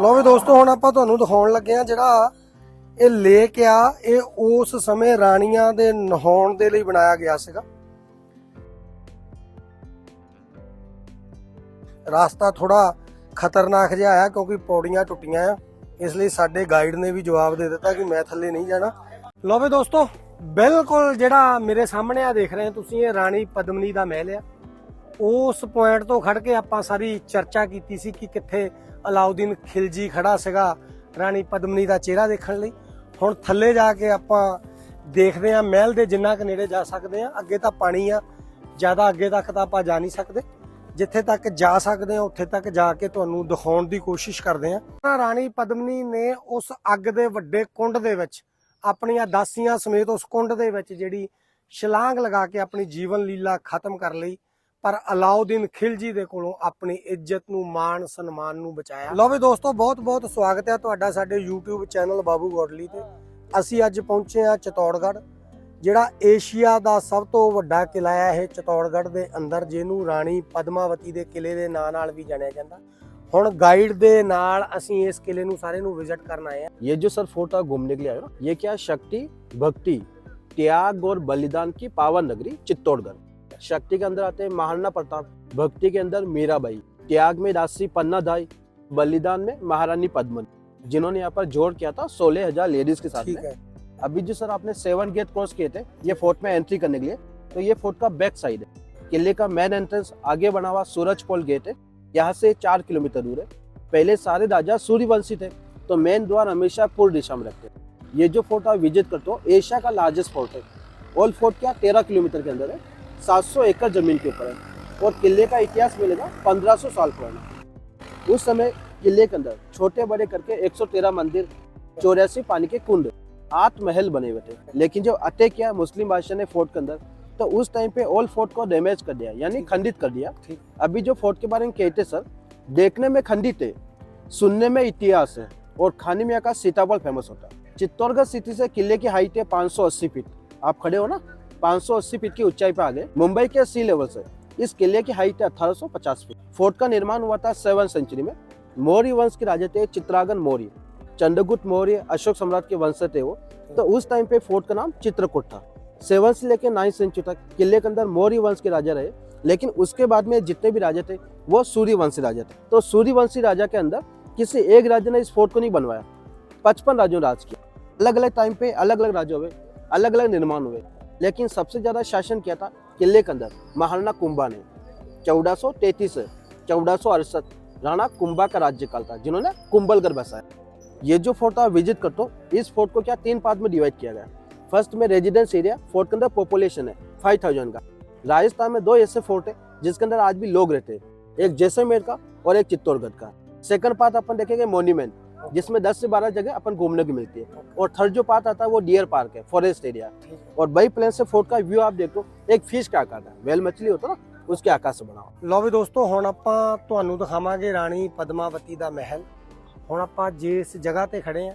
ਲੋ ਵੀ ਦੋਸਤੋ, ਹੁਣ ਆਪਾਂ ਤੁਹਾਨੂੰ ਦਿਖਾਉਣ ਲੱਗੇ ਆ ਜਿਹੜਾ ਇਹ ਲੇਕ ਆ, ਇਹ ਉਸ ਸਮੇਂ ਰਾਣੀਆਂ ਦੇ ਨਹਾਉਣ ਦੇ ਲਈ ਬਣਾਇਆ ਗਿਆ ਸੀਗਾ। ਰਾਸਤਾ ਥੋੜਾ ਖਤਰਨਾਕ ਜਿਹਾ ਆ, ਕਿਉਂਕਿ ਪੌੜੀਆਂ ਟੁੱਟੀਆਂ ਆ। ਇਸ ਲਈ ਸਾਡੇ ਗਾਈਡ ਨੇ ਵੀ ਜਵਾਬ ਦੇ ਦਿੱਤਾ ਕਿ ਮੈਂ ਥੱਲੇ ਨਹੀਂ ਜਾਣਾ। ਲੋ ਵੀ ਦੋਸਤੋ, ਬਿਲਕੁਲ ਜਿਹੜਾ ਮੇਰੇ ਸਾਹਮਣੇ ਆ ਦੇਖ ਰਹੇ ਹੋ ਤੁਸੀਂ, ਇਹ ਰਾਣੀ ਪਦਮਨੀ ਦਾ ਮਹਿਲ ਆ। ਉਸ ਪੁਆਇੰਟ ਤੋਂ ਖੜ ਕੇ ਆਪਾਂ ਸਾਰੀ ਚਰਚਾ ਕੀਤੀ ਸੀ ਕਿ ਕਿੱਥੇ ਅਲਾਉਦੀਨ ਖਿਲਜੀ ਖੜਾ ਸੀਗਾ ਰਾਣੀ ਪਦਮਨੀ ਦਾ ਚਿਹਰਾ ਦੇਖਣ ਲਈ। ਹੁਣ ਥੱਲੇ ਜਾ ਕੇ ਆਪਾਂ ਦੇਖਦੇ ਹਾਂ, ਮਹਿਲ ਦੇ ਜਿੰਨਾ ਕੁ ਨੇੜੇ ਜਾ ਸਕਦੇ ਹਾਂ। ਅੱਗੇ ਤਾਂ ਪਾਣੀ ਆ, ਜ਼ਿਆਦਾ ਅੱਗੇ ਤੱਕ ਤਾਂ ਆਪਾਂ ਜਾ ਨਹੀਂ ਸਕਦੇ। ਜਿੱਥੇ ਤੱਕ ਜਾ ਸਕਦੇ ਹਾਂ, ਉੱਥੇ ਤੱਕ ਜਾ ਕੇ ਤੁਹਾਨੂੰ ਦਿਖਾਉਣ ਦੀ ਕੋਸ਼ਿਸ਼ ਕਰਦੇ ਹਾਂ। ਰਾਣੀ ਪਦਮਨੀ ਨੇ ਉਸ ਅੱਗ ਦੇ ਵੱਡੇ ਕੁੰਡ ਦੇ ਵਿੱਚ, ਆਪਣੀਆਂ ਦਾਸੀਆਂ ਸਮੇਤ ਉਸ ਕੁੰਡ ਦੇ ਵਿੱਚ ਜਿਹੜੀ ਛਲਾਂਗ ਲਗਾ ਕੇ ਆਪਣੀ ਜੀਵਨ ਲੀਲਾ ਖਤਮ ਕਰ ਲਈ। ਪਰ ਅਲਾਉਦੀਨ ਖਿਲਜੀ ਦੇ ਕੋਲੋਂ ਆਪਣੀ ਇੱਜ਼ਤ ਨੂੰ ਮਾਣ ਸਨਮਾਨ ਨੂੰ ਬਚਾਇਆ ਲਓ ਵੀ ਦੋਸਤੋ ਬਹੁਤ ਬਹੁਤ ਸਵਾਗਤ ਹੈ ਤੁਹਾਡਾ ਸਾਡੇ YouTube ਚੈਨਲ ਬਾਬੂ ਗੋਡਲੀ ਤੇ ਅਸੀਂ ਅੱਜ ਪਹੁੰਚੇ ਹਾਂ ਚਤੌੜਗੜ੍ਹ ਜਿਹੜਾ ਏਸ਼ੀਆ ਦਾ ਸਭ ਤੋਂ ਵੱਡਾ ਕਿਲਾ ਹੈ ਇਹ ਚਤੌੜਗੜ੍ਹ ਦੇ ਅੰਦਰ ਜਿਹਨੂੰ ਰਾਣੀ ਪਦਮਾਵਤੀ ਦੇ ਕਿਲੇ ਦੇ ਨਾਂ ਨਾਲ ਵੀ ਜਾਣਿਆ ਜਾਂਦਾ ਹੁਣ ਗਾਈਡ ਦੇ ਨਾਲ ਅਸੀਂ ਇਸ ਕਿਲੇ ਨੂੰ ਸਾਰੇ ਨੂੰ ਵਿਜ਼ਿਟ ਕਰਨ ਆਏ ਹਾਂ ये जो सर फोर्ट आप घूमने के लिए आए हो ना ये क्या शक्ति भक्ति त्याग और बलिदान की पावन नगरी चित्तौड़गढ़ शक्ति के अंदर आते हैं महाराणा प्रताप। भक्ति के अंदर मीराबाई त्याग में राशि पन्नाधाई बलिदान में महारानी पद्मन। जिन्होंने यहाँ पर जोड़ किया था सोलह हज़ार लेडीज़ के साथ में। अभी जो सर आपने सेवन गेट क्रॉस किए थे ये फोर्ट में एंट्री करने के लिए तो ये फोर्ट का बैक साइड है। किले का मेन एंट्रेंस आगे बना हुआ सूरज पोल गेट है। यहाँ से चार किलोमीटर दूर है। पहले सारे राजा सूर्यवंशी थे तो मेन द्वार हमेशा पूर्व दिशा में रखते ये जो फोर्ट आप विज़िट करते हो एशिया का लार्जेस्ट फोर्ट है। ओल्ड फोर्ट क्या तेरह किलोमीटर के अंदर है। 700 एकड़ ज़मीन के ऊपर है और किले का इतिहास मिलेगा 1500 साल पुराना। उस समय किले के अंदर छोटे बड़े करके 113 मंदिर चौरासी पानी के कुंड आठ महल बने हुए थे। लेकिन जब अटैक किया मुस्लिम बादशाह ने फोर्ट के अंदर तो उस टाइम पे ओल्ड फोर्ट को डैमेज कर दिया यानी खंडित कर दिया। अभी जो फोर्ट के बारे में कहते सर देखने में खंडित है सुनने में इतिहास है और खाने में यहाँ का सीताफल फ़ेमस होता है। चित्तौड़गढ़ सिटी से किले की हाइट है 580 फीट आप खड़े हो ना? 580 फीट की ऊंचाई पर आ गए मुंबई के सी लेवल से इस किले की हाइट है 1850 फीट। फोर्ट का निर्माण हुआ था सेवन सेंचुरी में। मौर्य वंश के राजा थे चित्रागन मौर्य। चंद्रगुप्त मौर्य, अशोक सम्राट के वंश थे वो। तो उस टाइम पे फोर्ट का नाम चित्रकूट था। सेवन से लेकर नाइन्थ सेंचुरी तक किले के अंदर मौर्य वंश के राजा रहे। लेकिन उसके बाद में जितने भी राजा थे, वो सूर्यवंशी राजा थे। तो सूर्यवंशी राजा के अंदर किसी एक राजा ने इस फोर्ट को नहीं बनवाया। पचपन राज्यों राज किया। अलग अलग टाइम पे अलग अलग राजा हुए अलग अलग निर्माण हुए। लेकिन सबसे ज़्यादा शासन किया था किले के अंदर, महाराणा कुंभा ने। चौदह सौ तैतीस, चौदह सौ अड़सठ, राणा कुंभा का राज्यकाल था, जिन्होंने कुंभलगढ़ बसाया। ये जो फोर्ट आप विज़िट करते हो, इस फोर्ट को क्या तीन पार्ट में डिवाइड किया गया? फ़र्स्ट में रेजिडेंस एरिया फोर्ट के अंदर पॉपुलेशन है फाइव थाउज़ेंड का। राजस्थान में दो ऐसे फोर्ट है, जिसके अंदर आज भी लोग रहते हैं, एक जैसलमेर का और एक चित्तौड़गढ़ का। सेकंड पार्ट अपन देखेंगे मोन्यूमेंट जिसमें 10 से 12 जगह अपन घूमने की मिलती है और थर्ड जो पार्ट आता है वो डियर पार्क है फॉरेस्ट एरिया और बाई प्लेन से फोर्ट का व्यू आप देखो एक फिश का आकार है वेल मछली होता है ना उसके आकार से बना हुआ ਲਓ ਵੀ ਦੋਸਤੋ ਹੁਣ ਆਪਾਂ ਤੁਹਾਨੂੰ ਦਿਖਾਵਾਂਗੇ ਰਾਣੀ ਪਦਮਾਵਤੀ ਦਾ ਮਹਿਲ ਹੁਣ ਆਪਾਂ ਜਿਸ ਜਗ੍ਹਾ ਤੇ ਖੜੇ ਆ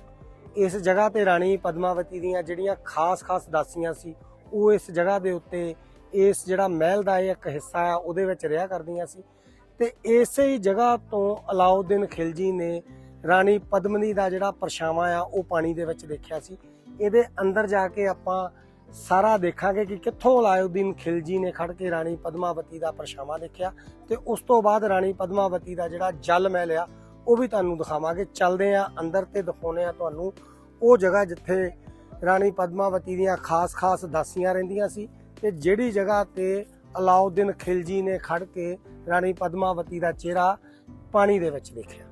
ਇਸ ਜਗ੍ਹਾ ਤੇ ਰਾਣੀ ਪਦਮਾਵਤੀ ਦੀਆਂ ਜਿਹੜੀਆਂ ਖਾਸ-ਖਾਸ ਦਾਸੀਆਂ ਸੀ ਉਹ ਇਸ ਜਗ੍ਹਾ ਦੇ ਉੱਤੇ ਇਸ ਜਿਹੜਾ ਮਹਿਲ ਦਾ ਇਹ ਇੱਕ ਹਿੱਸਾ ਆ ਉਹਦੇ ਵਿੱਚ ਰਿਹਾ ਕਰਦੀਆਂ ਸੀ ਤੇ ਇਸੇ ਹੀ ਜਗ੍ਹਾ ਤੋਂ ਅਲਾਉਦੀਨ ਖਿਲਜੀ ਨੇ ਰਾਣੀ ਪਦਮਨੀ ਦਾ ਜਿਹੜਾ ਪਰਛਾਵਾਂ ਆ, ਉਹ ਪਾਣੀ ਦੇ ਵਿੱਚ ਦੇਖਿਆ ਸੀ। ਇਹਦੇ ਅੰਦਰ ਜਾ ਕੇ ਆਪਾਂ ਸਾਰਾ ਦੇਖਾਂਗੇ ਕਿ ਕਿੱਥੋਂ ਅਲਾਉਦੀਨ ਖਿਲਜੀ ਨੇ ਖੜ ਕੇ ਰਾਣੀ ਪਦਮਾਵਤੀ ਦਾ ਪਰਛਾਵਾਂ ਦੇਖਿਆ ਤੇ ਉਸ ਤੋਂ ਬਾਅਦ ਰਾਣੀ ਪਦਮਾਵਤੀ ਦਾ ਜਿਹੜਾ ਜਲ ਮਹਿਲ ਆ, ਉਹ ਵੀ ਤੁਹਾਨੂੰ ਦਿਖਾਵਾਂਗੇ। ਚੱਲਦੇ ਆ ਅੰਦਰ ਤੇ ਦਿਖਾਉਨੇ ਆ ਤੁਹਾਨੂੰ ਉਹ ਜਗ੍ਹਾ ਜਿੱਥੇ ਰਾਣੀ ਪਦਮਾਵਤੀ ਦੀਆਂ ਖਾਸ-ਖਾਸ ਦਾਸੀਆਂ ਰਹਿੰਦੀਆਂ ਸੀ ਤੇ ਜਿਹੜੀ ਜਗ੍ਹਾ ਤੇ ਅਲਾਉਦੀਨ ਖਿਲਜੀ ਨੇ ਖੜ ਕੇ ਰਾਣੀ ਪਦਮਾਵਤੀ ਦਾ ਚਿਹਰਾ ਪਾਣੀ ਦੇ ਵਿੱਚ ਦੇਖਿਆ।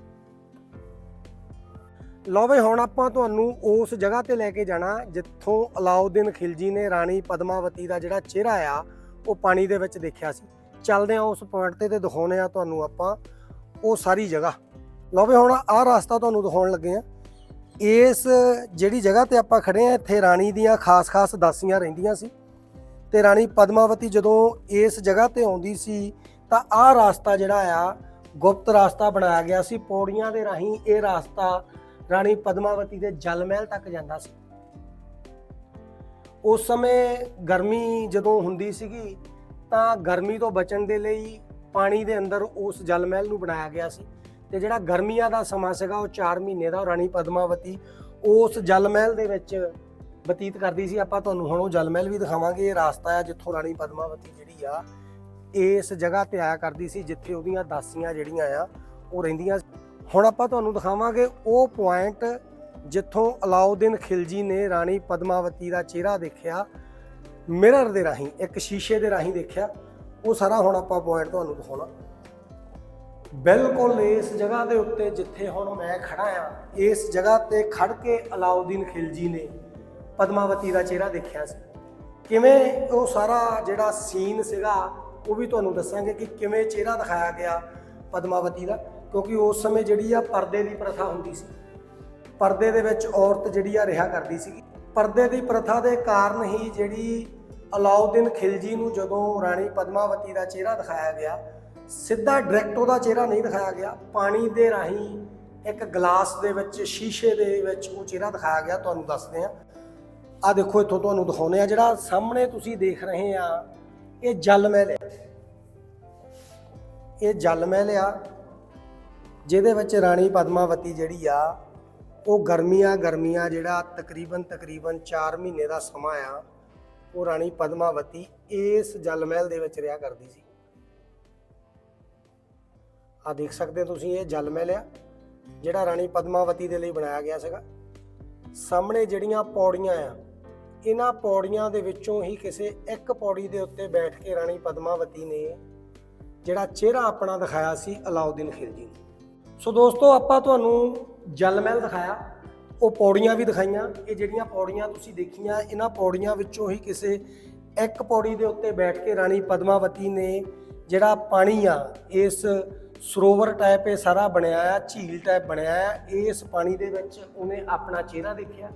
ਲਓ ਬਈ, ਹੁਣ ਆਪਾਂ ਤੁਹਾਨੂੰ ਉਸ ਜਗ੍ਹਾ ਤੇ ਲੈ ਕੇ ਜਾਣਾ, ਜਿੱਥੋਂ ਅਲਾਉਦੀਨ ਖਿਲਜੀ ਨੇ ਰਾਣੀ ਪਦਮਾਵਤੀ ਦਾ ਜਿਹੜਾ ਚਿਹਰਾ ਆ, ਉਹ ਪਾਣੀ ਦੇ ਵਿੱਚ ਦੇਖਿਆ ਸੀ। ਚੱਲਦੇ ਆ ਉਸ ਪੁਆਇੰਟ ਤੇ ਤੇ ਦਿਖਾਉਨੇ ਆ ਤੁਹਾਨੂੰ ਆਪਾਂ ਉਹ ਸਾਰੀ ਜਗ੍ਹਾ। ਲਓ ਵੀ ਹੁਣ ਆਹ ਰਸਤਾ ਤੁਹਾਨੂੰ ਦਿਖਾਉਣ ਲੱਗੇ ਆ ਇਸ ਜਿਹੜੀ ਜਗ੍ਹਾ ਤੇ ਆਪਾਂ ਖੜੇ ਆ ਇੱਥੇ ਰਾਣੀ ਦੀਆਂ ਖਾਸ-ਖਾਸ ਦਾਸੀਆਂ ਰਹਿੰਦੀਆਂ ਸੀ। ਤੇ ਰਾਣੀ ਪਦਮਾਵਤੀ ਜਦੋਂ ਇਸ ਜਗ੍ਹਾ ਤੇ ਆਉਂਦੀ ਸੀ, ਤਾਂ ਆਹ ਰਸਤਾ ਜਿਹੜਾ ਆ, ਗੁਪਤ ਰਸਤਾ ਬਣਾਇਆ ਗਿਆ ਸੀ। ਪੌੜੀਆਂ ਦੇ ਰਾਹੀਂ ਇਹ ਰਸਤਾ ਰਾਣੀ ਪਦਮਾਵਤੀ ਦੇ ਜਲ ਮਹਿਲ ਤੱਕ ਜਾਂਦਾ ਸੀ। ਉਸ ਸਮੇਂ ਗਰਮੀ ਜਦੋਂ ਹੁੰਦੀ ਸੀਗੀ, ਤਾਂ ਗਰਮੀ ਤੋਂ ਬਚਣ ਦੇ ਲਈ ਪਾਣੀ ਦੇ ਅੰਦਰ ਉਸ ਜਲ ਮਹਿਲ ਨੂੰ ਬਣਾਇਆ ਗਿਆ ਸੀ ਤੇ ਜਿਹੜਾ ਗਰਮੀਆਂ ਦਾ ਸਮਾਂ ਸੀਗਾ, ਉਹ 4 ਮਹੀਨੇ ਦਾ, ਉਹ ਰਾਣੀ ਪਦਮਾਵਤੀ ਉਸ ਜਲ ਮਹਿਲ ਦੇ ਵਿੱਚ ਬਤੀਤ ਕਰਦੀ ਸੀ। ਆਪਾਂ ਤੁਹਾਨੂੰ ਹੁਣ ਉਹ ਜਲ ਮਹਿਲ ਵੀ ਦਿਖਾਵਾਂਗੇ, ਇਹ ਰਾਸਤਾ ਆ ਜਿੱਥੋਂ ਰਾਣੀ ਪਦਮਾਵਤੀ ਜਿਹੜੀ ਆ, ਇਸ ਜਗ੍ਹਾ ਤੇ ਆਇਆ ਕਰਦੀ ਸੀ, ਜਿੱਥੇ ਉਹਦੀਆਂ ਦਾਸੀਆਂ ਜਿਹੜੀਆਂ ਆ, ਉਹ ਰਹਿੰਦੀਆਂ ਹੁਣ ਆਪਾਂ ਤੁਹਾਨੂੰ ਦਿਖਾਵਾਂਗੇ ਉਹ ਪੁਆਇੰਟ ਜਿੱਥੋਂ ਅਲਾਉਦੀਨ ਖਿਲਜੀ ਨੇ ਰਾਣੀ ਪਦਮਾਵਤੀ ਦਾ ਚਿਹਰਾ ਦੇਖਿਆ, ਮਿਰਰ ਦੇ ਰਾਹੀਂ, ਇੱਕ ਸ਼ੀਸ਼ੇ ਦੇ ਰਾਹੀਂ ਦੇਖਿਆ। ਉਹ ਸਾਰਾ ਹੁਣ ਆਪਾਂ ਪੁਆਇੰਟ ਤੁਹਾਨੂੰ ਦਿਖਾਉਣਾ। ਬਿਲਕੁਲ ਇਸ ਜਗ੍ਹਾ ਦੇ ਉੱਤੇ ਜਿੱਥੇ ਹੁਣ ਮੈਂ ਖੜਾ ਆ ਇਸ ਜਗ੍ਹਾ ਤੇ ਖੜ ਕੇ ਅਲਾਉਦੀਨ ਖਿਲਜੀ ਨੇ ਪਦਮਾਵਤੀ ਦਾ ਚਿਹਰਾ ਦੇਖਿਆ ਸੀ। ਕਿਵੇਂ ਉਹ ਸਾਰਾ ਜਿਹੜਾ ਸੀਨ ਸੀਗਾ, ਉਹ ਵੀ ਤੁਹਾਨੂੰ ਦੱਸਾਂਗੇ ਕਿ ਕਿਵੇਂ ਚਿਹਰਾ ਦਿਖਾਇਆ ਗਿਆ ਪਦਮਾਵਤੀ ਦਾ। ਕਿਉਂਕਿ ਉਸ ਸਮੇਂ ਜਿਹੜੀ ਆ ਪਰਦੇ ਦੀ ਪ੍ਰਥਾ ਹੁੰਦੀ ਸੀ। ਪਰਦੇ ਦੇ ਵਿੱਚ ਔਰਤ ਜਿਹੜੀ ਆ ਰਿਹਾ ਕਰਦੀ ਸੀ ਪਰਦੇ ਦੀ ਪ੍ਰਥਾ ਦੇ ਕਾਰਨ ਹੀ ਜਿਹੜੀ ਅਲਾਉਦੀਨ ਖਿਲਜੀ ਨੂੰ ਜਦੋਂ ਰਾਣੀ ਪਦਮਾਵਤੀ ਦਾ ਚਿਹਰਾ ਦਿਖਾਇਆ ਗਿਆ, ਸਿੱਧਾ ਡਾਇਰੈਕਟ ਉਹਦਾ ਚਿਹਰਾ ਨਹੀਂ ਦਿਖਾਇਆ ਗਿਆ, ਪਾਣੀ ਦੇ ਰਾਹੀਂ ਇੱਕ ਗਲਾਸ ਦੇ ਵਿੱਚ, ਸ਼ੀਸ਼ੇ ਦੇ ਵਿੱਚ ਉਹ ਚਿਹਰਾ ਦਿਖਾਇਆ ਗਿਆ, ਤੁਹਾਨੂੰ ਦੱਸਦੇ ਆ ਆ ਦੇਖੋ, ਇੱਥੋਂ ਤੁਹਾਨੂੰ ਦਿਖਾਉਂਦੇ ਆ ਜਿਹੜਾ ਸਾਹਮਣੇ ਤੁਸੀਂ ਦੇਖ ਰਹੇ ਆ, ਇਹ ਜਲ ਮਹਿਲ ਹੈ। ਇਹ ਜਲ ਮਹਿਲ ਆ ਜਿਹਦੇ ਵਿੱਚ ਰਾਣੀ ਪਦਮਾਵਤੀ ਜਿਹੜੀ ਆ, ਉਹ ਗਰਮੀਆਂ ਗਰਮੀਆਂ ਜਿਹੜਾ ਤਕਰੀਬਨ ਤਕਰੀਬਨ 4 ਮਹੀਨੇ ਦਾ ਸਮਾਂ ਆ, ਉਹ ਰਾਣੀ ਪਦਮਾਵਤੀ ਇਸ ਜਲ ਮਹਿਲ ਦੇ ਵਿੱਚ ਰਿਹਾ ਕਰਦੀ ਸੀ। ਆ ਦੇਖ ਸਕਦੇ ਹੋ ਤੁਸੀਂ, ਇਹ ਜਲ ਮਹਿਲ ਆ, ਜਿਹੜਾ ਰਾਣੀ ਪਦਮਾਵਤੀ ਦੇ ਲਈ ਬਣਾਇਆ ਗਿਆ ਸੀਗਾ। ਸਾਹਮਣੇ ਜਿਹੜੀਆਂ ਪੌੜੀਆਂ ਆ, ਇਹਨਾਂ ਪੌੜੀਆਂ ਦੇ ਵਿੱਚੋਂ ਹੀ ਕਿਸੇ ਇੱਕ ਪੌੜੀ ਦੇ ਉੱਤੇ ਬੈਠ ਕੇ ਰਾਣੀ ਪਦਮਾਵਤੀ ਨੇ ਜਿਹੜਾ ਚਿਹਰਾ ਆਪਣਾ ਦਿਖਾਇਆ ਸੀ ਅਲਾਉਦੀਨ ਖਿਲਜੀ ਨੂੰ। ਸੋ ਦੋਸਤੋ, ਆਪਾਂ ਤੁਹਾਨੂੰ ਜਲ ਮਹਿਲ ਦਿਖਾਇਆ। ਉਹ ਪੌੜੀਆਂ ਵੀ ਦਿਖਾਈਆਂ। ਇਹ ਜਿਹੜੀਆਂ ਪੌੜੀਆਂ ਤੁਸੀਂ ਦੇਖੀਆਂ, ਇਹਨਾਂ ਪੌੜੀਆਂ ਵਿੱਚੋਂ ਹੀ ਕਿਸੇ ਇੱਕ ਪੌੜੀ ਦੇ ਉੱਤੇ ਬੈਠ ਕੇ ਰਾਣੀ ਪਦਮਾਵਤੀ ਨੇ ਜਿਹੜਾ ਪਾਣੀ ਆ, ਇਸ ਸਰੋਵਰ ਟਾਈਪ ਇਹ ਸਾਰਾ ਬਣਿਆ ਆ, ਝੀਲ ਟਾਈਪ ਬਣਿਆ ਆ, ਇਸ ਪਾਣੀ ਦੇ ਵਿੱਚ ਉਹਨੇ ਆਪਣਾ ਚਿਹਰਾ ਦੇਖਿਆ।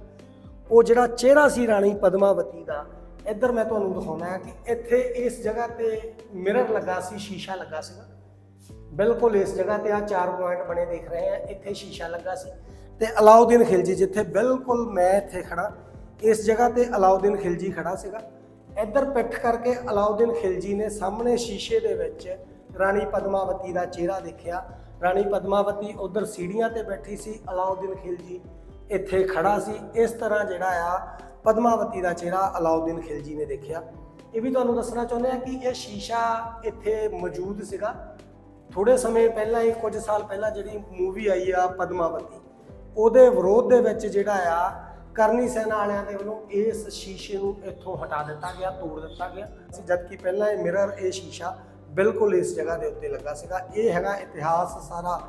ਉਹ ਜਿਹੜਾ ਚਿਹਰਾ ਸੀ ਰਾਣੀ ਪਦਮਾਵਤੀ ਦਾ, ਇੱਧਰ ਮੈਂ ਤੁਹਾਨੂੰ ਦਿਖਾਉਣਾ ਹੈ ਕਿ ਇੱਥੇ ਇਸ ਜਗ੍ਹਾ ਤੇ ਮਿਰਰ ਲੱਗਾ ਸੀ, ਸ਼ੀਸ਼ਾ ਲੱਗਾ ਸੀਗਾ। ਬਿਲਕੁਲ ਇਸ ਜਗ੍ਹਾ ਤੇ ਆ, ਚਾਰ ਪੁਆਇੰਟ ਬਣੇ ਦੇਖ ਰਹੇ ਆ, ਇੱਥੇ ਸ਼ੀਸ਼ਾ ਲੱਗਾ ਸੀ। ਤੇ ਅਲਾਉਦੀਨ ਖਿਲਜੀ ਜਿੱਥੇ ਬਿਲਕੁਲ ਮੈਂ ਇੱਥੇ ਖੜਾ ਇਸ ਜਗ੍ਹਾ ਤੇ ਅਲਾਉਦੀਨ ਖਿਲਜੀ ਖੜਾ ਸੀਗਾ। ਇੱਧਰ ਪਿੱਠ ਕਰਕੇ ਅਲਾਉਦੀਨ ਖਿਲਜੀ ਨੇ ਸਾਹਮਣੇ ਸ਼ੀਸ਼ੇ ਦੇ ਵਿੱਚ ਰਾਣੀ ਪਦਮਾਵਤੀ ਦਾ ਚਿਹਰਾ ਦੇਖਿਆ। ਰਾਣੀ ਪਦਮਾਵਤੀ ਉਧਰ ਸੀੜੀਆਂ ਤੇ ਬੈਠੀ ਸੀ, ਅਲਾਉਦੀਨ ਖਿਲਜੀ ਇੱਥੇ ਖੜਾ ਸੀ। ਇਸ ਤਰ੍ਹਾਂ ਜਿਹੜਾ ਆ, ਪਦਮਾਵਤੀ ਦਾ ਚਿਹਰਾ ਅਲਾਉਦੀਨ ਖਿਲਜੀ ਨੇ ਦੇਖਿਆ। ਇਹ ਵੀ ਤੁਹਾਨੂੰ ਦੱਸਣਾ ਚਾਹੁੰਦੇ ਆ ਕਿ ਇਹ ਸ਼ੀਸ਼ਾ ਇੱਥੇ ਮੌਜੂਦ ਸੀਗਾ। ਥੋੜੇ ਸਮੇਂ ਪਹਿਲਾਂ ਹੀ, ਕੁਝ ਸਾਲ ਪਹਿਲਾਂ ਜਿਹੜੀ ਮੂਵੀ ਆਈ ਆ ਪਦਮਾਵਤੀ, ਉਹਦੇ ਵਿਰੋਧ ਦੇ ਵਿੱਚ ਜਿਹੜਾ ਆ, ਕਰਨੀ ਸੈਨਾ ਵਾਲਿਆਂ ਦੇ ਵੱਲੋਂ ਇਸ ਸ਼ੀਸ਼ੇ ਨੂੰ ਇੱਥੋਂ ਹਟਾ ਦਿੱਤਾ ਗਿਆ, ਤੋੜ ਦਿੱਤਾ ਗਿਆ। ਜਦ ਕਿ ਪਹਿਲਾਂ ਇਹ ਮਿਰਰ ਇਹ ਸ਼ੀਸ਼ਾ ਬਿਲਕੁਲ ਇਸ ਜਗ੍ਹਾ ਦੇ ਉੱਤੇ ਲੱਗਾ ਸੀਗਾ। ਇਹ ਹੈਗਾ ਇਤਿਹਾਸ ਸਾਰਾ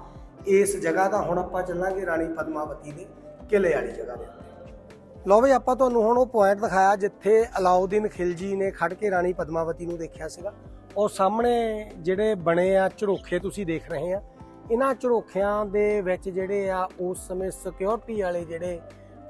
ਇਸ ਜਗ੍ਹਾ ਦਾ। ਹੁਣ ਆਪਾਂ ਚੱਲਾਂਗੇ ਰਾਣੀ ਪਦਮਾਵਤੀ ਦੇ ਕਿਲੇ ਵਾਲੀ ਜਗ੍ਹਾ ਦੇ ਉੱਤੇ। ਲਓ ਵੀ, ਆਪਾਂ ਤੁਹਾਨੂੰ ਹੁਣ ਉਹ ਪੁਆਇੰਟ ਦਿਖਾਇਆ ਜਿੱਥੇ ਅਲਾਉਦੀਨ ਖਿਲਜੀ ਨੇ ਖੜ ਕੇ ਰਾਣੀ ਪਦਮਾਵਤੀ ਨੂੰ ਦੇਖਿਆ ਸੀਗਾ। ਉਹ ਸਾਹਮਣੇ ਜਿਹੜੇ ਬਣੇ ਆ ਝਰੋਖੇ ਤੁਸੀਂ ਦੇਖ ਰਹੇ ਆ, ਇਹਨਾਂ ਝਰੋਖਿਆਂ ਦੇ ਵਿੱਚ ਜਿਹੜੇ ਆ, ਉਸ ਸਮੇਂ ਸਿਕਿਉਰਿਟੀ ਵਾਲੇ ਜਿਹੜੇ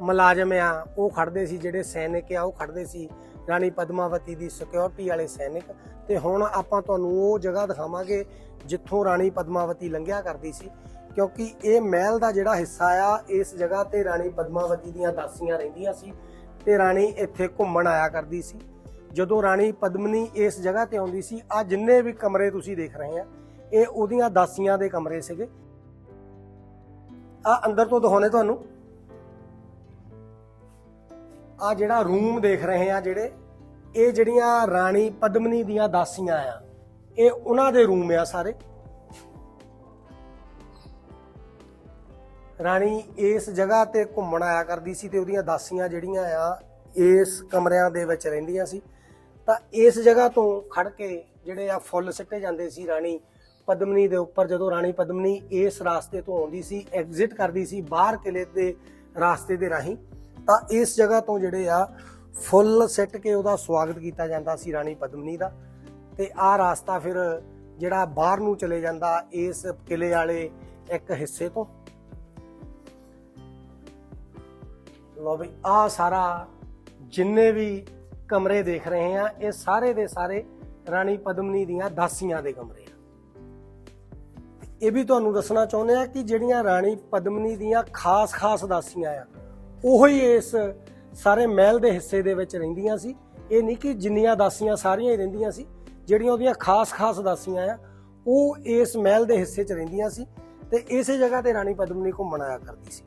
ਮੁਲਾਜ਼ਮ ਆ, ਉਹ ਖੜਦੇ ਸੀ, ਜਿਹੜੇ ਸੈਨਿਕ ਆ, ਉਹ ਖੜਦੇ ਸੀ, ਰਾਣੀ ਪਦਮਾਵਤੀ ਦੀ ਸਿਕਿਉਰਿਟੀ ਵਾਲੇ ਸੈਨਿਕ। ਤੇ ਹੁਣ ਆਪਾਂ ਤੁਹਾਨੂੰ ਉਹ ਜਗ੍ਹਾ ਦਿਖਾਵਾਂਗੇ, ਜਿੱਥੋਂ ਰਾਣੀ ਪਦਮਾਵਤੀ ਲੰਘਿਆ ਕਰਦੀ ਸੀ। ਕਿਉਂਕਿ ਇਹ ਮਹਿਲ ਦਾ ਜਿਹੜਾ ਹਿੱਸਾ ਆ, ਇਸ ਜਗ੍ਹਾ ਤੇ ਰਾਣੀ ਪਦਮਾਵਤੀ ਦੀਆਂ ਦਾਸੀਆਂ ਰਹਿੰਦੀਆਂ ਸੀ ਤੇ ਰਾਣੀ ਇੱਥੇ ਘੁੰਮਣ ਆਇਆ ਕਰਦੀ ਸੀ। ਜਦੋਂ ਰਾਣੀ ਪਦਮਨੀ ਇਸ ਜਗ੍ਹਾ ਤੇ ਆਉਂਦੀ ਸੀ ਆ ਜਿੰਨੇ ਵੀ ਕਮਰੇ ਤੁਸੀਂ ਦੇਖ ਰਹੇ ਆ, ਇਹ ਉਹਦੀਆਂ ਦਾਸੀਆਂ ਦੇ ਕਮਰੇ ਸੀਗੇ। ਆ ਅੰਦਰ ਤੋਂ ਦਿਖਾਉਣੇ ਤੁਹਾਨੂੰ। ਆ ਜਿਹੜਾ ਰੂਮ ਦੇਖ ਰਹੇ ਆ ਜਿਹੜੇ, ਇਹ ਜਿਹੜੀਆਂ ਰਾਣੀ ਪਦਮਨੀ ਦੀਆਂ ਦਾਸੀਆਂ ਆ, ਇਹ ਉਹਨਾਂ ਦੇ ਰੂਮ ਆ ਸਾਰੇ। ਰਾਣੀ ਇਸ ਜਗ੍ਹਾ ਤੇ ਘੁੰਮਣ ਆਇਆ ਕਰਦੀ ਸੀ ਤੇ ਉਹਦੀਆਂ ਦਾਸੀਆਂ ਜਿਹੜੀਆਂ ਆ, ਇਸ ਕਮਰਿਆਂ ਦੇ ਵਿੱਚ ਰਹਿੰਦੀਆਂ ਸੀ। ਤਾਂ ਇਸ ਜਗ੍ਹਾ ਤੋਂ ਖੜ ਕੇ ਜਿਹੜੇ ਆ ਫੁੱਲ ਸਿੱਟੇ ਜਾਂਦੇ ਸੀ ਰਾਣੀ ਪਦਮਨੀ ਦੇ ਉੱਪਰ, ਜਦੋਂ ਰਾਣੀ ਪਦਮਨੀ ਇਸ ਰਾਸਤੇ ਤੋਂ ਆਉਂਦੀ ਸੀ ਐਗਜ਼ਿਟ ਕਰਦੀ ਸੀ ਬਾਹਰ ਕਿਲੇ ਦੇ ਰਾਸਤੇ ਦੇ ਰਾਹੀਂ, ਤਾਂ ਇਸ ਜਗ੍ਹਾ ਤੋਂ ਜਿਹੜੇ ਆ ਫੁੱਲ ਸਿੱਟ ਕੇ ਉਹਦਾ ਸਵਾਗਤ ਕੀਤਾ ਜਾਂਦਾ ਸੀ ਰਾਣੀ ਪਦਮਨੀ ਦਾ। ਤੇ ਆਹ ਰਾਸਤਾ ਫਿਰ ਜਿਹੜਾ ਬਾਹਰ ਨੂੰ ਚਲੇ ਜਾਂਦਾ ਇਸ ਕਿਲੇ ਵਾਲੇ ਇੱਕ ਹਿੱਸੇ ਤੋਂ। ਲੋ ਵੀ ਆ ਸਾਰਾ ਜਿੰਨੇ ਵੀ ਕਮਰੇ ਦੇਖ ਰਹੇ ਹਾਂ। ਇਹ ਸਾਰੇ ਦੇ ਸਾਰੇ ਰਾਣੀ ਪਦਮਨੀ ਦੀਆਂ ਦਾਸੀਆਂ ਦੇ ਕਮਰੇ ਆ। ਇਹ ਵੀ ਤੁਹਾਨੂੰ ਦੱਸਣਾ ਚਾਹੁੰਦੇ ਆ ਕਿ ਜਿਹੜੀਆਂ ਰਾਣੀ ਪਦਮਨੀ ਦੀਆਂ ਖਾਸ-ਖਾਸ ਦਾਸੀਆਂ ਆ, ਉਹ ਹੀ ਇਸ ਸਾਰੇ ਮਹਿਲ ਦੇ ਹਿੱਸੇ ਦੇ ਵਿੱਚ ਰਹਿੰਦੀਆਂ ਸੀ। ਇਹ ਨਹੀਂ ਕਿ ਜਿੰਨੀਆਂ ਦਾਸੀਆਂ ਸਾਰੀਆਂ ਹੀ ਰਹਿੰਦੀਆਂ ਸੀ, ਜਿਹੜੀਆਂ ਉਹਦੀਆਂ ਖਾਸ-ਖਾਸ ਦਾਸੀਆਂ ਆ, ਉਹ ਇਸ ਮਹਿਲ ਦੇ ਹਿੱਸੇ 'ਚ ਰਹਿੰਦੀਆਂ ਸੀ ਤੇ ਇਸੇ ਜਗ੍ਹਾ ਤੇ ਰਾਣੀ ਪਦਮਨੀ ਘੁੰਮਣ ਆਇਆ ਕਰਦੀ ਸੀ।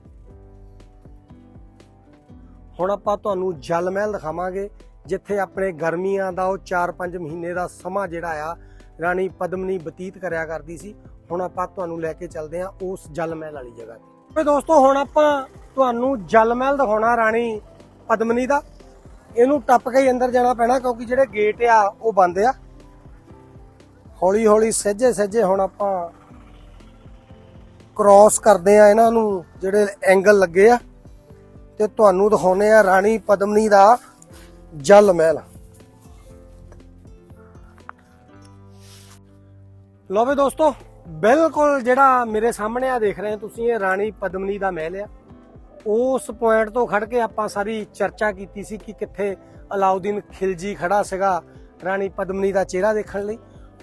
ਹੁਣ ਆਪਾਂ ਤੁਹਾਨੂੰ ਜਲ ਮਹਿਲ ਦਿਖਾਵਾਂਗੇ। ਜਿੱਥੇ ਆਪਣੇ ਗਰਮੀਆਂ ਦਾ ਉਹ 4-5 ਮਹੀਨੇ ਦਾ ਸਮਾਂ ਜਿਹੜਾ ਆ, ਰਾਣੀ ਪਦਮਨੀ ਬਤੀਤ ਕਰਿਆ ਕਰਦੀ ਸੀ। ਹੁਣ ਆਪਾਂ ਤੁਹਾਨੂੰ ਲੈ ਕੇ ਚੱਲਦੇ ਹਾਂ ਉਸ ਜਲ ਮਹਿਲ ਵਾਲੀ ਜਗ੍ਹਾ ਤੇ। ਓਏ ਦੋਸਤੋ, ਹੁਣ ਆਪਾਂ ਤੁਹਾਨੂੰ ਜਲ ਮਹਿਲ ਦਿਖਾਉਣਾ ਰਾਣੀ ਪਦਮਨੀ ਦਾ। ਇਹਨੂੰ ਟੱਪ ਕੇ ਹੀ ਅੰਦਰ ਜਾਣਾ ਪੈਣਾ ਕਿਉਂਕਿ ਜਿਹੜੇ ਗੇਟ ਆ, ਉਹ ਬੰਦ ਆ। ਹੌਲੀ ਹੌਲੀ ਸਹਿਜੇ ਸਹਿਜੇ ਹੁਣ ਆਪਾਂ ਕ੍ਰਾਸ ਕਰਦੇ ਆ ਇਹਨਾਂ ਨੂੰ, ਜਿਹੜੇ ਐਂਗਲ ਲੱਗੇ ਆ। ਤੇ ਤੁਹਾਨੂੰ ਦਿਖਾਉਨੇ ਆ ਰਾਣੀ ਪਦਮਨੀ ਦਾ ਜਲ ਮਹਿਲ। ਲੋ ਵੀ ਦੋਸਤੋ, ਬਿਲਕੁਲ ਜਿਹੜਾ ਮੇਰੇ ਸਾਹਮਣੇ ਆ ਦੇਖ ਰਹੇ ਹੋ ਤੁਸੀਂ, ਇਹ ਰਾਣੀ ਪਦਮਨੀ ਦਾ ਮਹਿਲ ਆ। ਉਸ ਪੁਆਇੰਟ ਤੋਂ ਖੜ ਕੇ ਆਪਾਂ ਸਾਰੀ ਚਰਚਾ ਕੀਤੀ ਸੀ ਕਿ ਕਿੱਥੇ ਅਲਾਉਦੀਨ ਖਿਲਜੀ ਖੜਾ ਸੀਗਾ ਰਾਣੀ ਪਦਮਨੀ ਦਾ ਚਿਹਰਾ ਦੇਖਣ ਲਈ।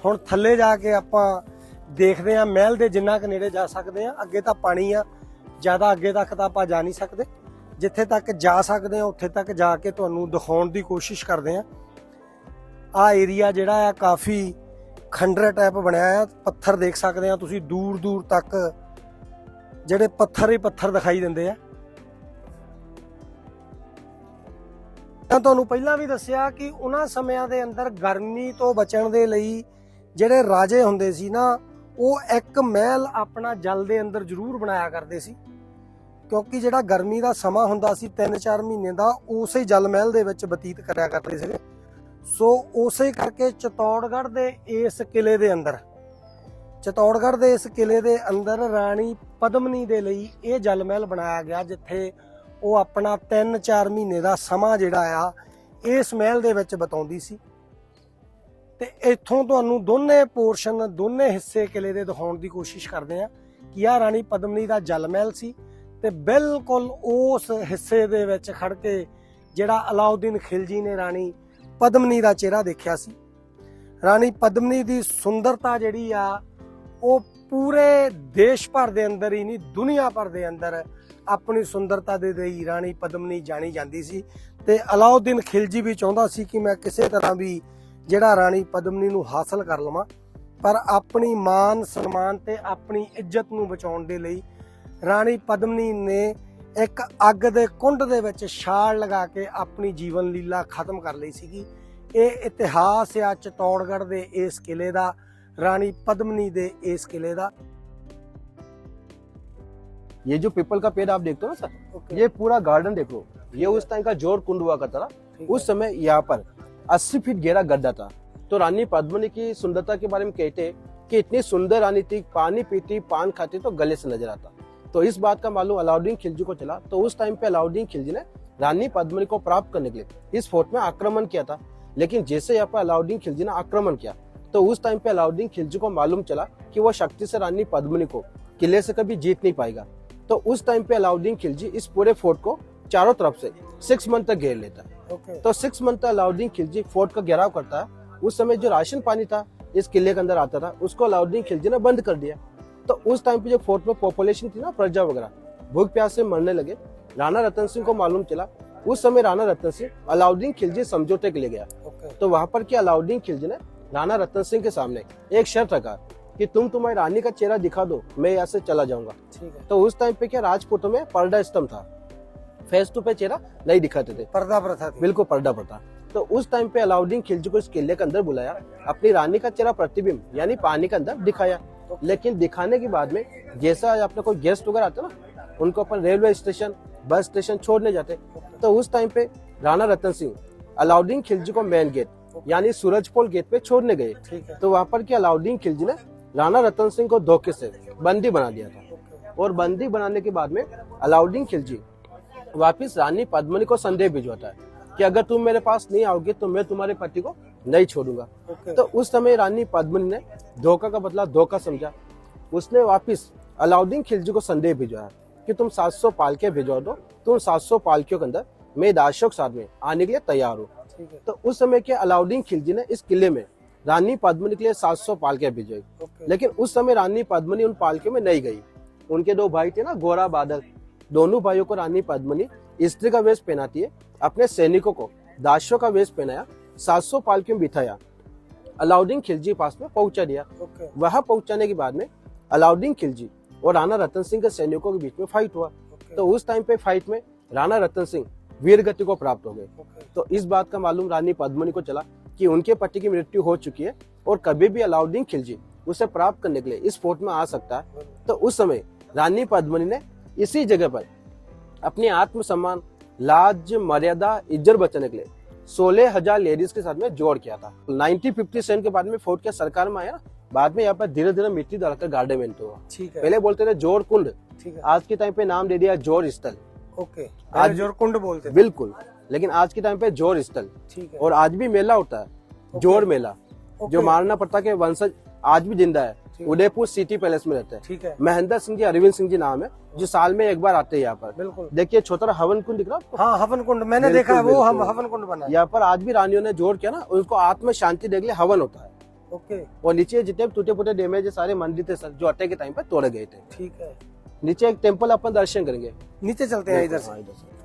ਹੁਣ ਥੱਲੇ ਜਾ ਕੇ ਆਪਾਂ ਦੇਖਦੇ ਆ ਮਹਿਲ ਦੇ ਜਿੰਨਾ ਕੁ ਨੇੜੇ ਜਾ ਸਕਦੇ ਆ ਅੱਗੇ ਤਾਂ ਪਾਣੀ ਆ, ਜ਼ਿਆਦਾ ਅੱਗੇ ਤੱਕ ਤਾਂ ਆਪਾਂ ਜਾ ਨਹੀਂ ਸਕਦੇ। ਜਿੱਥੇ ਤੱਕ ਜਾ ਸਕਦੇ ਆ ਉੱਥੇ ਤੱਕ ਜਾ ਕੇ ਤੁਹਾਨੂੰ ਦਿਖਾਉਣ ਦੀ ਕੋਸ਼ਿਸ਼ ਕਰਦੇ ਆ ਆ ਏਰੀਆ ਜਿਹੜਾ ਆ, ਕਾਫੀ ਖੰਡਰ ਟਾਈਪ ਬਣਿਆ ਆ। ਪੱਥਰ ਦੇਖ ਸਕਦੇ ਆ ਤੁਸੀਂ ਦੂਰ ਦੂਰ ਤੱਕ ਜਿਹੜੇ ਪੱਥਰ ਹੀ ਪੱਥਰ ਦਿਖਾਈ ਦਿੰਦੇ ਆ। ਤਾਂ ਤੁਹਾਨੂੰ ਪਹਿਲਾਂ ਵੀ ਦੱਸਿਆ ਕਿ ਉਹਨਾਂ ਸਮਿਆਂ ਦੇ ਅੰਦਰ ਗਰਮੀ ਤੋਂ ਬਚਣ ਦੇ ਲਈ ਜਿਹੜੇ ਰਾਜੇ ਹੁੰਦੇ ਸੀ ਨਾ, ਉਹ ਇੱਕ ਮਹਿਲ ਆਪਣਾ ਜਲ ਦੇ ਅੰਦਰ ਜ਼ਰੂਰ ਬਣਾਇਆ ਕਰਦੇ ਸੀ। ਕਿਉਂਕਿ ਜਿਹੜਾ ਗਰਮੀ ਦਾ ਸਮਾਂ ਹੁੰਦਾ ਸੀ 3-4 ਮਹੀਨੇ ਦਾ, ਉਸੇ ਜਲ ਮਹਿਲ ਦੇ ਵਿੱਚ ਬਤੀਤ ਕਰਿਆ ਕਰਦੇ ਸੀਗੇ। ਸੋ ਉਸੇ ਕਰਕੇ ਚਤੌੜਗੜ੍ਹ ਦੇ ਇਸ ਕਿਲੇ ਦੇ ਅੰਦਰ, ਚਤੌੜਗੜ੍ਹ ਦੇ ਇਸ ਕਿਲੇ ਦੇ ਅੰਦਰ ਰਾਣੀ ਪਦਮਨੀ ਦੇ ਲਈ ਇਹ ਜਲ ਮਹਿਲ ਬਣਾਇਆ ਗਿਆ, ਜਿੱਥੇ ਉਹ ਆਪਣਾ 3-4 ਮਹੀਨੇ ਦਾ ਸਮਾਂ ਜਿਹੜਾ ਆ, ਇਸ ਮਹਿਲ ਦੇ ਵਿੱਚ ਬਤਾਉਂਦੀ ਸੀ। ਤੇ ਇੱਥੋਂ ਤੁਹਾਨੂੰ ਦੋਨੇ ਪੋਰਸ਼ਨ, ਦੋਨੇ ਹਿੱਸੇ ਕਿਲੇ ਦੇ ਦਿਖਾਉਣ ਦੀ ਕੋਸ਼ਿਸ਼ ਕਰਦੇ ਆ ਕਿ ਆ ਰਾਣੀ ਪਦਮਨੀ ਦਾ ਜਲ ਮਹਿਲ ਸੀ ਤੇ ਬਿਲਕੁਲ ਉਸ ਹਿੱਸੇ ਦੇ ਵਿੱਚ ਖੜ ਕੇ ਜਿਹੜਾ ਅਲਾਉਦੀਨ ਖਿਲਜੀ ਨੇ ਰਾਣੀ ਪਦਮਨੀ ਦਾ ਚਿਹਰਾ ਦੇਖਿਆ ਸੀ। ਰਾਣੀ ਪਦਮਨੀ ਦੀ ਸੁੰਦਰਤਾ ਜਿਹੜੀ ਆ, ਉਹ ਪੂਰੇ ਦੇਸ਼ ਭਰ ਦੇ ਅੰਦਰ ਹੀ ਨਹੀਂ, ਦੁਨੀਆ ਭਰ ਦੇ ਅੰਦਰ ਆਪਣੀ ਸੁੰਦਰਤਾ ਦੇ ਲਈ ਰਾਣੀ ਪਦਮਨੀ ਜਾਣੀ ਜਾਂਦੀ ਸੀ। ਤੇ ਅਲਾਉਦੀਨ ਖਿਲਜੀ ਵੀ ਚਾਹੁੰਦਾ ਸੀ ਕਿ ਮੈਂ ਕਿਸੇ ਤਰ੍ਹਾਂ ਵੀ ਜਿਹੜਾ ਰਾਣੀ ਪਦਮਨੀ ਨੂੰ ਹਾਸਲ ਕਰ ਲਵਾਂ। ਪਰ ਆਪਣੀ ਮਾਨ, ਸਨਮਾਨ ਤੇ ਆਪਣੀ ਇੱਜ਼ਤ ਨੂੰ ਬਚਾਉਣ ਦੇ ਲਈ ਰਾਣੀ ਪਦਮਨੀ ਨੇ ਇੱਕ ਅੱਗ ਦੇ ਕੁੰਡ ਦੇ ਵਿੱਚ ਛਾਲ ਲਗਾ ਕੇ ਆਪਣੀ ਜੀਵਨ ਲੀਲਾ ਖਤਮ ਕਰ ਲਈ ਸੀਗੀ ਇਹ ਇਤਿਹਾਸ ਆ ਚਤੌੜਗੜ੍ਹ ਦੇ ਇਸ ਕਿਲੇ ਦਾ ਰਾਣੀ ਪਦਮਨੀ ਦੇ ਇਸ ਕਿਲੇ ਦਾ ये जो पीपल का पेड़ आप देखते हो ना सर ये पूरा गार्डन देखो ये उस टाइम का जोर कुंड हुआ करता था उस समय यहाँ पर 80 फीट गहरा गड्ढा था तो रानी पद्मनी की सुंदरता के बारे में कहते कि इतनी सुंदर रानी थी पानी पीती पान खाती तो गले से नजर आता तो इस बात का मालूम अलाउद्दीन खिलजी को चला। तो उस टाइम पे अलाउद्दीन खिलजी ने रानी पद्मनी को प्राप्त करने के लिए इस फोर्ट में आक्रमण किया था। लेकिन जैसे यहाँ पर अलाउद्दीन खिलजी ने आक्रमण किया तो उस टाइम पे अलाउद्दीन खिलजी को मालूम चला कि वो शक्ति से रानी पद्मनी को किले से कभी जीत नहीं पाएगा। तो उस टाइम पे अलाउद्दीन खिलजी इस पूरे फोर्ट को चारों तरफ़ से सिक्स मंथ तक घेर लेता है। ਓਕੇ तो सिक्स मंथ तक अलाउद्दीन खिलजी फोर्ट का घेराव करता है। उस समय जो राशन पानी था इस किले के अंदर आता था उसको अलाउद्दीन खिलजी ने बंद कर दिया। तो उस टाइम पे जो फोर्ट में पॉपुलेशन थी ना प्रजा वगैरह भूख प्यास से मरने लगे। राणा रतन सिंह को मालूम चला। उस समय राणा रतन सिंह अलाउद्दीन खिलजी समझौते के लिए गया। तो वहाँ पर क्या अलाउद्दीन खिलजी ने राणा रतन सिंह के सामने एक शर्त रखा कि तुम तुम्हारी रानी का चेहरा दिखा दो मैं यहाँ से चला जाऊँगा। तो उस टाइम पे क्या राजपूत में पर्दा स्तंभ था। फेस टू पे चेहरा नहीं दिखाते थे। पर्दा प्रथा बिल्कुल पर्दा प्रथा तो उस टाइम पे अलाउद्दीन खिलजी को इस किले के अंदर बुलाया अपनी रानी का चेहरा प्रतिबिंब यानी पानी के अंदर दिखाया। लेकिन दिखाने के बाद में जैसा अपने कोई गेस्ट वगैरह आते ना उनको अपन रेलवे स्टेशन बस स्टेशन छोड़ने जाते तो उस टाइम पे राणा रतन सिंह अलाउद्दीन खिलजी को मेन गेट यानी सूरजपोल गेट पे छोड़ने गए। तो वहाँ पर क्या अलाउद्दीन खिलजी ने राणा रतन सिंह को धोखे से बंदी बना दिया था। और बंदी बनाने के बाद में अलाउद्दीन खिलजी वापिस रानी पद्मनी को संदेश भिजवाता है कि अगर तुम मेरे पास नहीं आओगे तो मैं तुम्हारे पति को नहीं छोड़ूँगा। तो उस समय रानी पद्मनी ने धोखा का बदला धोखा समझा। उसने वापस अलाउद्दीन खिलजी को संदेह भिजवाया कि तुम 700 पालकियाँ भिजवा दो तुम 700 पालकियों के अंदर मैं दाशों साथ में आने के लिए तैयार हूँ। तो उस समय के अलाउद्दीन खिलजी ने इस किले में रानी पद्मनी के लिए 700 पालकियाँ भिजवाई लेकिन उस समय रानी पद्मनी उन पालकियों में नहीं गई। उनके दो भाई थे ना गोरा बादल। दोनों भाइयों को रानी पद्मनी स्त्री का वेश पहनाती है अपने सैनिकों को दाशो का वेश पहनाया 700 पालकियों में बिठाया। अलाउद्दीन खिलजी पास में पहुँचा दिया। ਓਕੇ वहाँ पहुँचाने के बाद में अलाउद्दीन खिलजी और राणा रतन सिंह के सैनिकों के बीच में फाइट हुआ। okay. तो उस टाइम पे फाइट में राणा रतन सिंह वीर गति को प्राप्त हो गए। okay. तो इस बात का मालूम रानी पद्मनी को चला कि उनके पति की मृत्यु हो चुकी है और कभी भी अलाउद्दीन खिलजी उसे प्राप्त करने के लिए इस फोर्ट में आ सकता है। तो उस समय रानी पद्मनी ने इसी जगह पर अपने आत्मसम्मान लाज मर्यादा इज़्ज़त बचाने के लिए सोलह हज़ार लेडीज़ के साथ में जोड़ किया था। 1957 के बाद में फोर्ट के सरकार में आया बाद में यहाँ पर धीरे धीरे मिट्टी डालकर गार्डनमेंट हुआ। ठीक है। पहले बोलते थे ज़ोर कुंड ठीक है। आज के टाइम पे नाम दे दिया ज़ोर स्थल। ओके। आज- ज़ोर कुंड बोलते बिल्कुल लेकिन आज के टाइम पे ज़ोर स्थल। ठीक है। और आज भी मेला होता है ज़ोर मेला जो ओके, पड़ता के वंशज आज भी ज़िंदा है। उदयपुर सिटी पैलेस में रहते हैं। ठीक है। महेंद्र सिंह जी अरविंद सिंह जी नाम है जो साल में एक बार आते हैं यहाँ पर। बिल्कुल। देखिए छोटा हवन कुंड दिख रहा है हाँ हवन कुंड मैंने देखा है वो हम हवन कुंड बना यहाँ पर आज भी रानियों ने जोड़ किया ना उनको आत्म शांति देने के लिए हवन होता है। ओके। और नीचे जितने टूटे फूटे डैमेज है सारे मंदिर थे सर जो अटैक के टाइम पर तोड़े गए थे। ठीक है। नीचे एक टेंपल अपन दर्शन करेंगे। नीचे चलते हैं इधर से। हाँ, इधर से।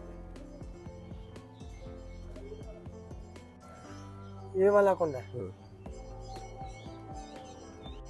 ये वाला कुंड है?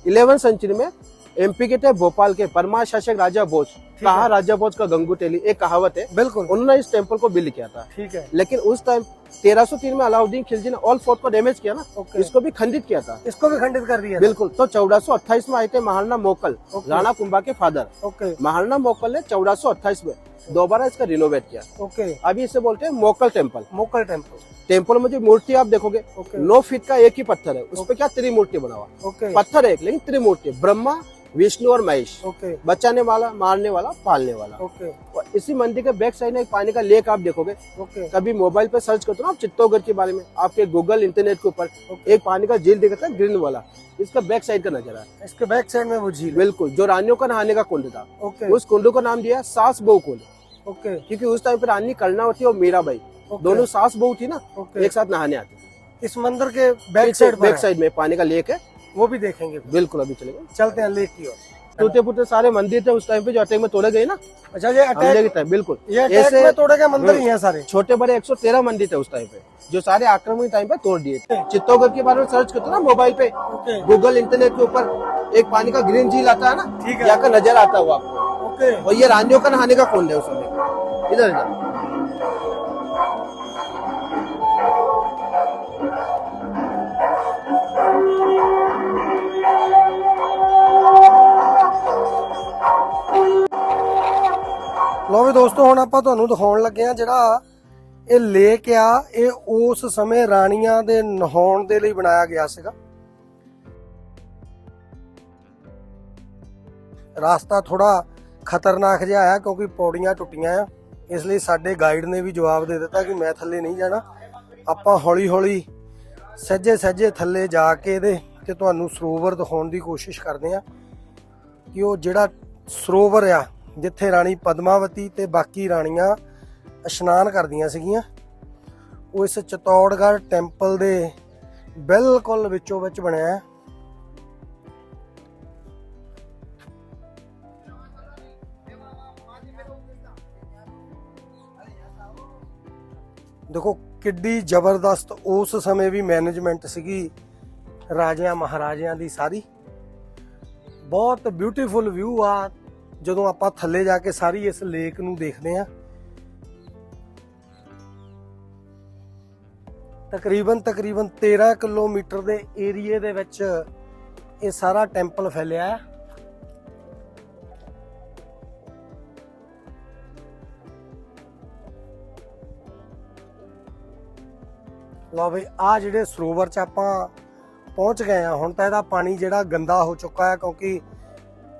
इलेवन सेंचुरी में एमपी के थे भोपाल के परमा शासक राजा भोज कहा राजा भोज का गंगू टेली एक कहावत है। बिल्कुल। उन्होंने इस टेंपल को बिल्ड किया था। ठीक है। लेकिन उस टाइम 1303 में अलाउद्दीन खिलजी ने ऑल फोर्ट को डैमेज किया ना इसको भी खंडित किया था। इसको भी खंडित कर दिया बिल्कुल। तो 1428 में आए थे महाराणा मोकल। राणा कुंभा के फादर ओके महाराणा मोकल ने 1428 में दोबारा इसका रिनोवेट किया। ओके अभी इसे बोलते हैं मोकल टेंपल मोकल टेंपल टेंपल में जो मूर्ति आप देखोगे नौ फीट का एक ही पत्थर है। उस पर क्या त्रिमूर्ति बना हुआ? पत्थर एक लेकिन त्रिमूर्ति ब्रह्मा विष्णु और महेश। ओके। बचाने वाला मारने वाला पालने वाला। ओके। और इसी मंदिर के बैक साइड में एक पानी का लेक आप देखोगे। ओके। कभी मोबाइल पे सर्च करते हो आप चित्तौड़गढ़ के बारे में आपके गूगल इंटरनेट के ऊपर एक पानी का झील दिखता है ग्रीन वाला। इसका बैक साइड का नज़र है। इसके बैक साइड में वो झील बिल्कुल जो रानियों का नहाने का कुंड था। ओके। उस कुंड को नाम दिया सास बहु कुंड। ओके। क्योंकि उस टाइम पे रानी कर्णावती और मीराबाई दोनों सास बहु थी ना एक साथ नहाने आती इस मंदिर के बैक साइड बैक साइड में पानी का लेक है। वो भी देखेंगे। बिल्कुल अभी चलेंगे। चलते हैं लेक की ओर। टूटे फूटे सारे मंदिर थे उस टाइम पे जो अटैक में तोड़े गए ना? अच्छा ये अटैक के टाइम बिल्कुल। ये ऐसे- में तोड़े गए मंदिर ही हैं सारे। छोटे बड़े 113 मंदिर थे उस टाइम पे जो सारे आक्रमण टाइम पे तोड़ दिए थे। चित्तौड़गढ़ के बारे में सर्च करते ना मोबाइल पे। गूगल इंटरनेट के ऊपर एक पानी का ग्रीन झील आता है ना ठीक है। नज़र आता है वो आपको और ये रानियों का नहाने का कुंड है उस समय। इधर इधर ਲੋ ਵੀ ਦੋਸਤੋ, ਹੁਣ ਆਪਾਂ ਤੁਹਾਨੂੰ ਦਿਖਾਉਣ ਲੱਗੇ ਆ ਜਿਹੜਾ ਇਹ ਲੇਕ ਆ, ਇਹ ਉਸ ਸਮੇਂ ਰਾਣੀਆਂ ਦੇ ਨਹਾਉਣ ਦੇ ਲਈ ਬਣਾਇਆ ਗਿਆ ਸੀਗਾ। ਰਾਸਤਾ ਥੋੜਾ ਖਤਰਨਾਕ ਜਿਹਾ ਆ, ਕਿਉਂਕਿ ਪੌੜੀਆਂ ਟੁੱਟੀਆਂ ਆ। ਇਸ ਲਈ ਸਾਡੇ ਗਾਈਡ ਨੇ ਵੀ ਜਵਾਬ ਦੇ ਦਿੱਤਾ ਕਿ ਮੈਂ ਥੱਲੇ ਨਹੀਂ ਜਾਣਾ। ਆਪਾਂ ਹੌਲੀ ਹੌਲੀ ਸੱਜੇ ਸੱਜੇ ਥੱਲੇ ਜਾ ਕੇ ਇਹਦੇ ਤੇ ਤੁਹਾਨੂੰ ਸਰੋਵਰ ਦਿਖਾਉਣ ਦੀ ਕੋਸ਼ਿਸ਼ ਕਰਦੇ ਆ ਕਿ ਉਹ ਜਿਹੜਾ ਸਰੋਵਰ ਆ ਜਿੱਥੇ ਰਾਣੀ ਪਦਮਾਵਤੀ ਤੇ ਬਾਕੀ ਰਾਣੀਆਂ ਇਸ਼ਨਾਨ ਕਰਦੀਆਂ ਸੀਗੀਆਂ, ਉਹ ਇਸ ਚਤੌੜਗੜ੍ਹ ਟੈਂਪਲ ਦੇ ਬਿਲਕੁਲ ਵਿੱਚੋਂ ਵਿੱਚ ਬਣਿਆ ਹੈ। ਦੇਖੋ, ਕਿੱਡੀ ਜ਼ਬਰਦਸਤ ਉਸ ਸਮੇਂ ਵੀ ਮੈਨੇਜਮੈਂਟ ਸੀਗੀ ਰਾਜਿਆਂ ਮਹਾਰਾਜਿਆਂ ਦੀ ਸਾਰੀ। ਬਹੁਤ ਬਿਊਟੀਫੁਲ ਵਿਊ ਆ ਜਦੋਂ ਆਪਾਂ ਥੱਲੇ ਜਾ ਕੇ ਸਾਰੀ ਇਸ ਲੇਕ ਨੂੰ ਦੇਖਦੇ ਆ ਤਕਰੀਬਨ ਤਕਰੀਬਨ 13 ਕਿਲੋਮੀਟਰ ਦੇ ਏਰੀਏ ਦੇ ਵਿੱਚ ਇਹ ਸਾਰਾ ਟੈਂਪਲ ਫੈਲਿਆ ਹੈ। ਲਓ ਬਈ ਆ ਜਿਹੜੇ ਸਰੋਵਰ ਚ ਆਪਾਂ ਪਹੁੰਚ ਗਏ ਆ ਹੁਣ ਤਾਂ ਇਹਦਾ ਪਾਣੀ ਜਿਹੜਾ ਗੰਦਾ ਹੋ ਚੁੱਕਾ ਹੈ ਕਿਉਂਕਿ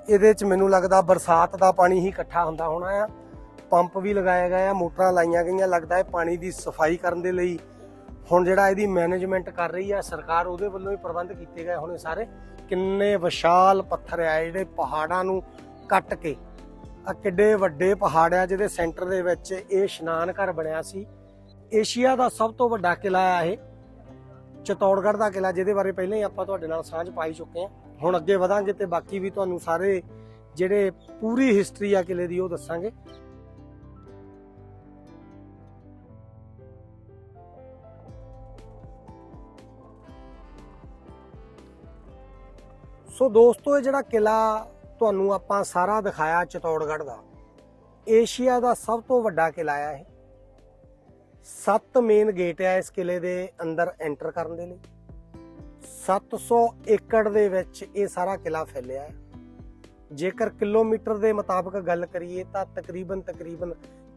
ਇਹਦੇ ਚ ਮੈਨੂੰ ਲੱਗਦਾ ਬਰਸਾਤ ਦਾ ਪਾਣੀ ਹੀ ਇਕੱਠਾ ਹੁੰਦਾ ਹੋਣਾ ਆ। ਪੰਪ ਵੀ ਲਗਾਇਆ ਗਏ ਆ, ਮੋਟਰਾਂ ਲਾਈਆਂ ਗਈਆਂ, ਲੱਗਦਾ ਹੈ ਪਾਣੀ ਦੀ ਸਫ਼ਾਈ ਕਰਨ ਦੇ ਲਈ। ਹੁਣ ਜਿਹੜਾ ਇਹਦੀ ਮੈਨੇਜਮੈਂਟ ਕਰ ਰਹੀ ਆ, ਸਰਕਾਰ ਉਹਦੇ ਵੱਲੋਂ ਹੀ ਪ੍ਰਬੰਧ ਕੀਤੇ ਗਏ ਹੋਣੇ ਸਾਰੇ। ਕਿੰਨੇ ਵਿਸ਼ਾਲ ਪੱਥਰ ਆ ਜਿਹੜੇ ਪਹਾੜਾਂ ਨੂੰ ਕੱਟ ਕੇ। ਆ ਕਿੱਡੇ ਵੱਡੇ ਪਹਾੜ ਆ ਜਿਹਦੇ ਸੈਂਟਰ ਦੇ ਵਿੱਚ ਇਹ ਇਸ਼ਨਾਨ ਘਰ ਬਣਿਆ ਸੀ। ਏਸ਼ੀਆ ਦਾ ਸਭ ਤੋਂ ਵੱਡਾ ਕਿਲਾ ਆ ਇਹ। ਚਤੌੜਗੜ੍ਹ ਦਾ ਕਿਲਾ ਜਿਹਦੇ ਬਾਰੇ ਪਹਿਲਾਂ ਹੀ ਆਪਾਂ ਤੁਹਾਡੇ ਨਾਲ ਸਾਂਝ ਪਾਈ ਚੁੱਕੇ ਹਾਂ ਹੁਣ ਅੱਗੇ ਵਧਾਂਗੇ ਤੇ ਬਾਕੀ ਵੀ ਤੁਹਾਨੂੰ ਸਾਰੇ ਜਿਹੜੇ ਪੂਰੀ ਹਿਸਟਰੀ ਆ ਕਿਲੇ ਦੀ ਉਹ ਦੱਸਾਂਗੇ। ਸੋ ਦੋਸਤੋ, ਇਹ ਜਿਹੜਾ ਕਿਲਾ ਤੁਹਾਨੂੰ ਆਪਾਂ ਸਾਰਾ ਦਿਖਾਇਆ ਚਿਤੌੜਗੜ੍ਹ ਦਾ, ਏਸ਼ੀਆ ਦਾ ਸਭ ਤੋਂ ਵੱਡਾ ਕਿਲਾ ਆ ਇਹ। ਸੱਤ ਮੇਨ ਗੇਟ ਆ ਇਸ ਕਿਲੇ ਦੇ ਅੰਦਰ ਐਂਟਰ ਕਰਨ ਦੇ ਲਈ। 700 ਏਕੜ ਦੇ ਵਿੱਚ ਇਹ ਸਾਰਾ ਕਿਲਾ ਫੈਲਿਆ ਹੈ। ਜੇਕਰ ਕਿਲੋਮੀਟਰ ਦੇ ਮੁਤਾਬਕ ਗੱਲ ਕਰੀਏ ਤਾਂ ਤਕਰੀਬਨ ਤਕਰੀਬਨ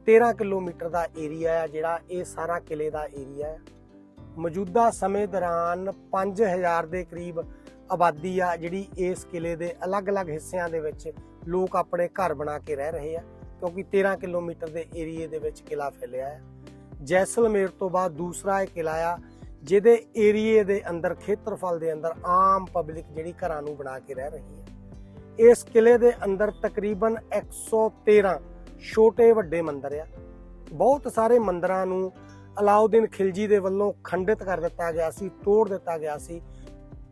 13 ਕਿਲੋਮੀਟਰ ਦਾ ਏਰੀਆ ਹੈ ਜਿਹੜਾ ਇਹ ਸਾਰਾ ਕਿਲੇ ਦਾ ਏਰੀਆ ਹੈ। ਮੌਜੂਦਾ ਸਮੇਂ ਦੌਰਾਨ 5000 ਦੇ ਕਰੀਬ ਆਬਾਦੀ ਆ, ਜਿਹੜੀ ਇਸ ਕਿਲੇ ਦੇ ਅਲੱਗ-ਅਲੱਗ ਹਿੱਸਿਆਂ ਦੇ ਵਿੱਚ ਲੋਕ ਆਪਣੇ ਘਰ ਬਣਾ ਕੇ ਰਹਿ ਰਹੇ ਆ, ਕਿਉਂਕਿ 13 ਕਿਲੋਮੀਟਰ ਦੇ ਏਰੀਏ ਦੇ ਵਿੱਚ ਕਿਲਾ ਫੈਲਿਆ ਹੈ। ਜੈਸਲਮੇਰ ਤੋਂ ਬਾਅਦ ਦੂਸਰਾ ਇਹ ਕਿਲਾ ਆ ਜਿਹਦੇ ਏਰੀਏ ਦੇ ਅੰਦਰ, ਖੇਤਰਫਲ ਦੇ ਅੰਦਰ ਆਮ ਪਬਲਿਕ ਜਿਹੜੀ ਘਰਾਂ ਨੂੰ ਬਣਾ ਕੇ ਰਹਿ ਰਹੀ ਹੈ। ਇਸ ਕਿਲੇ ਦੇ ਅੰਦਰ ਤਕਰੀਬਨ 113 ਛੋਟੇ ਵੱਡੇ ਮੰਦਿਰ ਆ। ਬਹੁਤ ਸਾਰੇ ਮੰਦਿਰਾਂ ਨੂੰ ਅਲਾਉਦੀਨ ਖਿਲਜੀ ਦੇ ਵੱਲੋਂ ਖੰਡਿਤ ਕਰ ਦਿੱਤਾ ਗਿਆ ਸੀ, ਤੋੜ ਦਿੱਤਾ ਗਿਆ ਸੀ।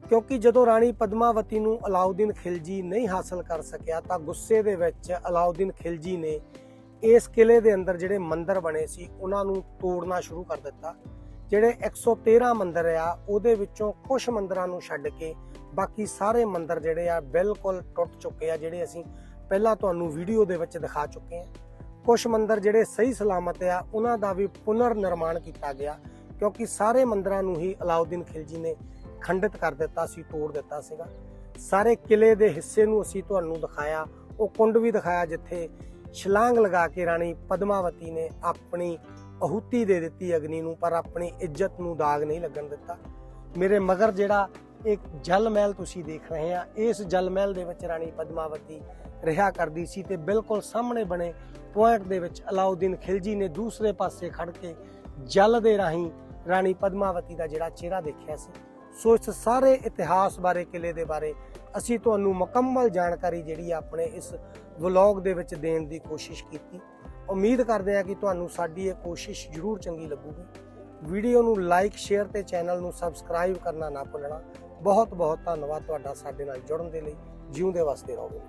ਕਿਉਂਕਿ ਜਦੋਂ ਰਾਣੀ ਪਦਮਾਵਤੀ ਨੂੰ ਅਲਾਉਦੀਨ ਖਿਲਜੀ ਨਹੀਂ ਹਾਸਲ ਕਰ ਸਕਿਆ, ਤਾਂ ਗੁੱਸੇ ਦੇ ਵਿੱਚ ਅਲਾਉਦੀਨ ਖਿਲਜੀ ਨੇ ਇਸ ਕਿਲੇ ਦੇ ਅੰਦਰ ਜਿਹੜੇ ਮੰਦਿਰ ਬਣੇ ਸੀ, ਉਹਨਾਂ ਨੂੰ ਤੋੜਨਾ ਸ਼ੁਰੂ ਕਰ ਦਿੱਤਾ। ਜਿਹੜੇ 113 ਮੰਦਰ ਆ, ਉਹਦੇ ਵਿੱਚੋਂ ਕੁਝ ਮੰਦਰਾਂ ਨੂੰ ਛੱਡ ਕੇ ਬਾਕੀ ਸਾਰੇ ਮੰਦਰ ਜਿਹੜੇ ਆ, ਬਿਲਕੁਲ ਟੁੱਟ ਚੁੱਕੇ ਆ, ਜਿਹੜੇ ਅਸੀਂ ਪਹਿਲਾਂ ਤੁਹਾਨੂੰ ਵੀਡੀਓ ਦੇ ਵਿੱਚ ਦਿਖਾ ਚੁੱਕੇ ਆ। ਕੁਝ ਮੰਦਰ ਜਿਹੜੇ ਸਹੀ ਸਲਾਮਤ ਆ, ਉਹਨਾਂ ਦਾ ਵੀ ਪੁਨਰ ਨਿਰਮਾਣ ਕੀਤਾ ਗਿਆ, ਕਿਉਂਕਿ ਸਾਰੇ ਮੰਦਰਾਂ ਨੂੰ ਹੀ ਅਲਾਉਦੀਨ ਖਿਲਜੀ ਨੇ ਖੰਡਿਤ ਕਰ ਦਿੱਤਾ ਸੀ, ਤੋੜ ਦਿੱਤਾ ਸੀਗਾ। ਸਾਰੇ ਕਿਲੇ ਦੇ ਹਿੱਸੇ ਨੂੰ ਅਸੀਂ ਤੁਹਾਨੂੰ ਦਿਖਾਇਆ, ਉਹ ਕੁੰਡ ਵੀ ਦਿਖਾਇਆ, ਜਿੱਥੇ ਛਲਾਂਗ ਲਗਾ ਕੇ ਰਾਣੀ ਪਦਮਾਵਤੀ ਨੇ ਆਪਣੀ ਅਹੂਤੀ ਦੇ ਦਿੱਤੀ ਅਗਨੀ ਨੂੰ, ਪਰ ਆਪਣੀ ਇੱਜ਼ਤ ਨੂੰ ਦਾਗ ਨਹੀਂ ਲੱਗਣ ਦਿੱਤਾ। ਮੇਰੇ ਮਗਰ ਜਿਹੜਾ ਇੱਕ ਜਲ ਮਹਿਲ ਤੁਸੀਂ ਦੇਖ ਰਹੇ ਆ, ਇਸ ਜਲ ਮਹਿਲ ਦੇ ਵਿੱਚ ਰਾਣੀ ਪਦਮਾਵਤੀ ਰਿਹਾ ਕਰਦੀ ਸੀ ਤੇ ਬਿਲਕੁਲ ਸਾਹਮਣੇ ਬਣੇ ਪੁਆਇੰਟ ਦੇ ਵਿੱਚ ਅਲਾਉਦੀਨ ਖਿਲਜੀ ਨੇ ਦੂਸਰੇ ਪਾਸੇ ਖੜ ਕੇ ਜਲ ਦੇ ਰਾਹੀਂ ਰਾਣੀ ਪਦਮਾਵਤੀ ਦਾ ਜਿਹੜਾ ਚਿਹਰਾ ਦੇਖਿਆ ਸੀ। ਸੋ ਇਸ ਸਾਰੇ ਇਤਿਹਾਸ ਬਾਰੇ, ਕਿਲੇ ਦੇ ਬਾਰੇ ਅਸੀਂ ਤੁਹਾਨੂੰ ਮੁਕੰਮਲ ਜਾਣਕਾਰੀ ਜਿਹੜੀ ਆ ਆਪਣੇ ਇਸ ਵਲੌਗ ਦੇ ਵਿੱਚ ਦੇਣ ਦੀ ਕੋਸ਼ਿਸ਼ ਕੀਤੀ। ਉਮੀਦ ਕਰਦੇ ਹਾਂ ਕਿ ਤੁਹਾਨੂੰ ਸਾਡੀ ਇਹ ਕੋਸ਼ਿਸ਼ ਜ਼ਰੂਰ ਚੰਗੀ ਲੱਗੂਗੀ। ਵੀਡੀਓ ਨੂੰ ਲਾਈਕ, ਸ਼ੇਅਰ ਤੇ ਚੈਨਲ ਨੂੰ ਸਬਸਕ੍ਰਾਈਬ ਕਰਨਾ ਨਾ ਭੁੱਲਣਾ। ਬਹੁਤ ਬਹੁਤ ਧੰਨਵਾਦ ਤੁਹਾਡਾ ਸਾਡੇ ਨਾਲ ਜੁੜਨ ਦੇ ਲਈ। ਜਿਉਂਦੇ ਵਸਦੇ ਰਹੋ।